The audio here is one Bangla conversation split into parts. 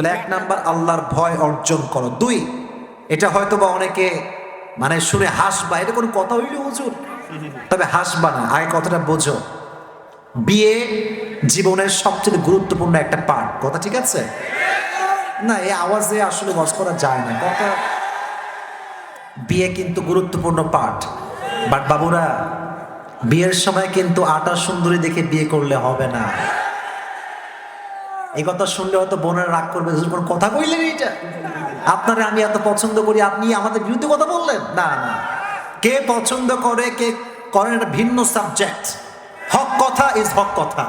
তাহলে এক নাম্বার আল্লাহর ভয় অর্জন করো। দুই, এটা হয়তো বা অনেকে মানে শুনে হাসবা, এটা কোনো কথা হইলে হুজুর। তবে হাসবা না, আগে কথাটা বোঝো। বিয়ে জীবনের সবচেয়ে গুরুত্বপূর্ণ একটা পার্ট কথা ঠিক আছে? না, এই আওয়াজে আসলে বস করা যায় না, কথা বিয়ে কিন্তু গুরুত্বপূর্ণ পার্ট বাট বাবুরা, বিয়ের সময় কিন্তু আটা সুন্দরী দেখে বিয়ে করলে হবে না। এই কথা শুনলে হয়তো বোনের রাগ করবে কোনো কথা কইলেন এইটা? আপনারা আমি এত পছন্দ করি, আপনি আমাদের বিরুদ্ধে কথা বললেন? না না। কে পছন্দ করে, কে করেন একটা ভিন্ন সাবজেক্ট হক কথা ইজ হক কথা।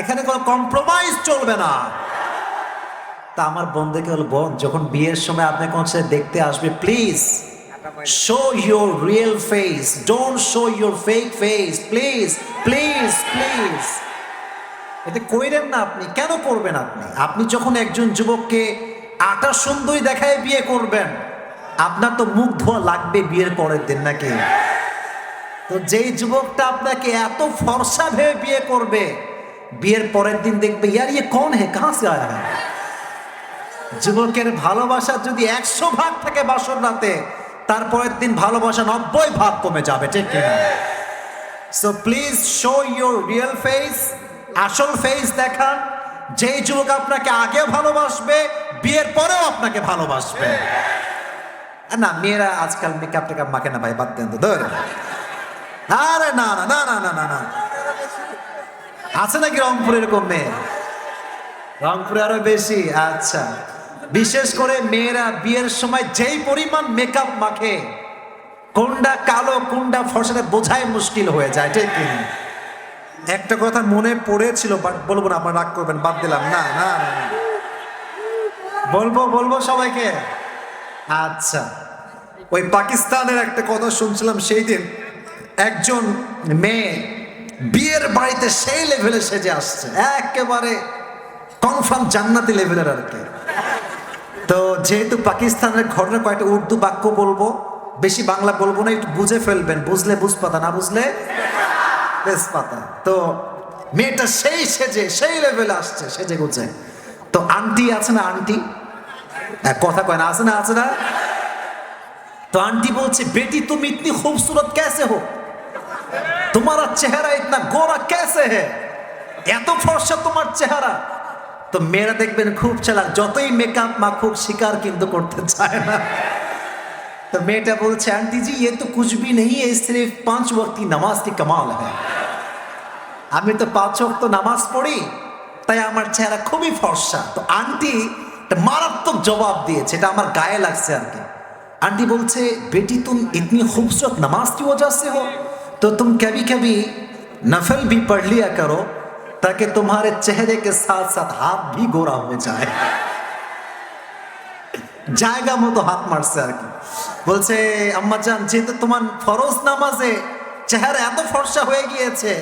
এখানে কোনো কম্প্রোমাইজ চলবে না। তা আমার বন্ধুকে হল বোন, যখন বিয়ের সময় আপনাকে হচ্ছে দেখতে আসবে please show your real face don't show your fake face please please please এটা কইরেন না আপনি, কেন করবেন আপনি? আপনি যখন একজন যুবককে আটা সুন্দরী দেখায় বিয়ে করবেন, আপনার তো মুখ ধোয়া লাগবে বিয়ের পরের দিন নাকি? তো যেই যুবকটা আপনাকে এত ফর্সা ভেবে বিয়ে করবে, বিয়ের পরের দিন দেখবে, ইয়ার ইয়ে কোন হে? কাহা সে আয়া যুবকের ভালোবাসা যদি একশো ভাগ থাকে বাসর রাতে তারপরের দিন ভালোবাসা নব্বই ভাগ কমে যাবে, ঠিক কিনা? So please show your real face আসল ফেস দেখান। যেই যুবক আপনাকে আগে ভালোবাসবে, বিয়ের পরেও আপনাকে ভালোবাসবে। না, মেয়েরা আজকাল মেকআপ টেকআপ মাকে না ভাই, বাদ দেন তো, ধর। আরে না না না না না না না। আছে নাকি রংপুর এরকম মেয়ে? রংপুরে আরও বেশি আচ্ছা। বিশেষ করে মেয়েরা বিয়ের সময় যেই পরিমাণ মেকআপ মাখে, কোনটা কালো, কোনটা ফসলে বোঝাই মুশকিল হয়ে যায়, ঠিক কি না? একটা কথা মনে পড়েছিল বলব না, আমার রাগ করবেন, বাদ দিলাম। না না না না। বলব বলব সবাইকে? আচ্ছা। ওই পাকিস্তানের একটা কথা শুনছিলাম সেই দিন। একজন মেয়ে বিয়ের বাড়িতে সেই লেভেলে সেজে আসছে। একেবারে কনফার্ম জান্নাতি লেভেলের আর কি। তো যেহেতু পাকিস্তানের ঘটনা কয়েকটা উর্দু বাক্য বলব, বেশি বাংলা বলব না, একটু বুঝে ফেলবেন, বুঝলে বুঝপাতা, না বুঝলে তেজপাতা। তো মেয়েটা সেই সেজে, সেই লেভেলে আসছে, সেজে গুছে তো আন্টি আছে না আন্টি? হ্যাঁ, কথা কয় না, আছে না আছে না? এত ফর্সা তোমার চেহারা? তো মেয়েরা দেখবেন খুব চালাক, যতই মেকআপ মাখুক শিকার কিন্তু করতে চায় না। তো মেয়েটা বলছে আন্টি জি এ তো कुछ भी नहीं সিফ পাঁচ पांच নামাজ কি কমাল হ্যাঁ আমি তো পাঁচ অক্ত নামাজ পড়ি, তাই আমার চেহারা খুবই ফর্সা। তো আন্টি মারাত্মক জবাব দিয়েছে, এটা আমার গায়ে লাগছে আর কি। আন্টি বলছে, বেটি, তুম ইতনি খুবসুরত নামাজ কি ওজা সে হো? তো তুম কবি কবি নফল ভি পড় লিয়া করো, তাকে তোমার চেহারে কে সাথ সাথ হাত ভি গোরা হয়ে যায়। জায়গা মতো হাত মারছে আর কি। বলছে, আম্মা জান, যেহেতু তোমার ফরজ নামাজে চেহারা এত ফর্সা হয়ে গিয়েছে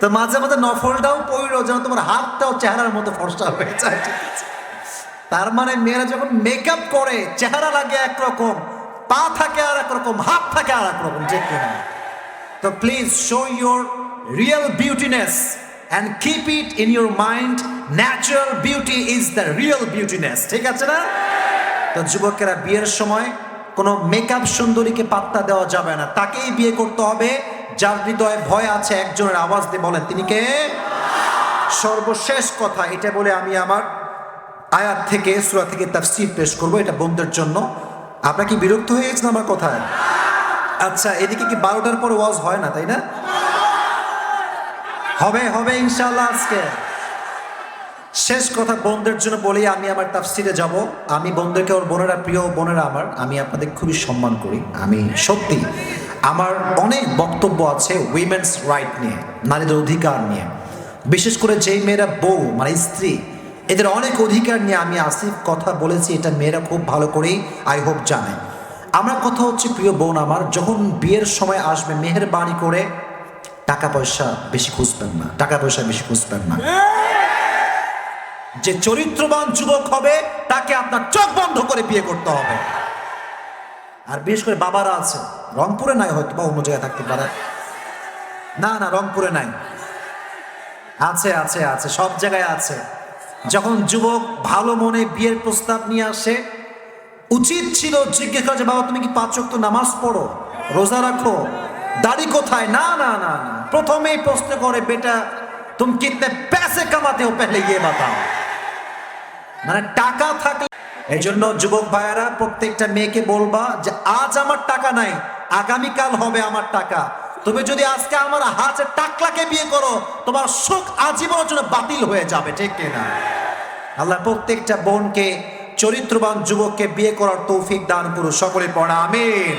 তো মাঝে মাঝে নফলটাও পড়ল যেন তোমার হাতটাও চেহারার মতো ফর্সা হয়ে যায়। তার মানে মেয়েরা যখন মেকআপ করে, চেহারা লাগে একরকম, পা থাকে আর একরকম, হাত থাকে আর একরকম, ঠিক কিনা? তো please show your real beautiness and keep it in your mind natural beauty is the real beautiness ঠিক আছে না? তো যুবকেরা, বিয়ের সময় কোনো মেকআপ সুন্দরীকে পাত্তা দেওয়া যাবে না, তাকেই বিয়ে করতে হবে যার হৃদয়ে ভয় আছে, একজনের আওয়াজ দিয়ে বলেন, তিনি কে? সর্বশেষ কথা, এটা বলে আমি আমার আয়াত থেকে, সুরা থেকে তাফসির পেশ করব, এটা বন্ধুদের জন্য। আপনার কি বিরক্ত হয়ে গেছেন আমার কথায়? আচ্ছা এদিকে কি বারোটার পর ওয়াজ হয় না, তাই না? হবে হবে ইনশাল্লাহ আজকে। শেষ কথা বোনদের জন্য বলি আমি আমার তাফসিরে যাব। আমি বোনদেরকে ওর বোনেরা, প্রিয় বোনেরা আমার, আমি আপনাদের খুবই সম্মান করি। আমি সত্যি আমার অনেক বক্তব্য আছে উইমেন্স রাইট নিয়ে, নারীদের অধিকার নিয়ে। বিশেষ করে যেই মেয়েরা বউ মানে স্ত্রী, এদের অনেক অধিকার নিয়ে আমি আসিফ কথা বলেছি, এটা মেয়েরা খুব ভালো করেই আই হোপ জানে। আমার কথা হচ্ছে, প্রিয় বোন আমার, যখন বিয়ের সময় আসবে, মেহেরবানি করে টাকা পয়সা বেশি খুঁজবেন না, টাকা পয়সা বেশি খুঁজবেন না। যে চরিত্রবান যুবক হবে, তাকে আপনার চোখ বন্ধ করে বিয়ে করতে হবে। আর বিশেষ করে বাবারা আছে রংপুরে নাই হয়তো বা অন্য জায়গায় থাকতে পারে। না না, রংপুরে নাই। আছে আছে আছে, সব জায়গায় আছে। যখন যুবক ভালো মনে বিয়ের প্রস্তাব নিয়ে আসে, উচিত ছিল জিজ্ঞেস করা যে, বাবা, তুমি কি পাঁচ ওয়াক্ত নামাজ পড়ো? রোজা রাখো? দাড়ি কোথায়? না না না প্রথমেই প্রশ্ন করে, বেটা, তুমি কিতনে প্যাসে কামাতে হো পেলে গিয়ে বাতাও? মানে টাকা থাকলে এই জন্য যুবক ভাইয়েরা, প্রত্যেকটা মেয়েকে বলবা যে, আজ আমার টাকা নাই আগামীকাল হবে আমার টাকা। তুমি যদি আজকে আমার হাতে টাকলাকে বিয়ে করো, তোমার সুখ আজীবনের জন্য বাতিল হয়ে যাবে, ঠিক কিনা আল্লাহ প্রত্যেকটা বোনকে, চরিত্রবান যুবককে বিয়ে করার তৌফিক দান করুন। সকলে পড়া, আমিন।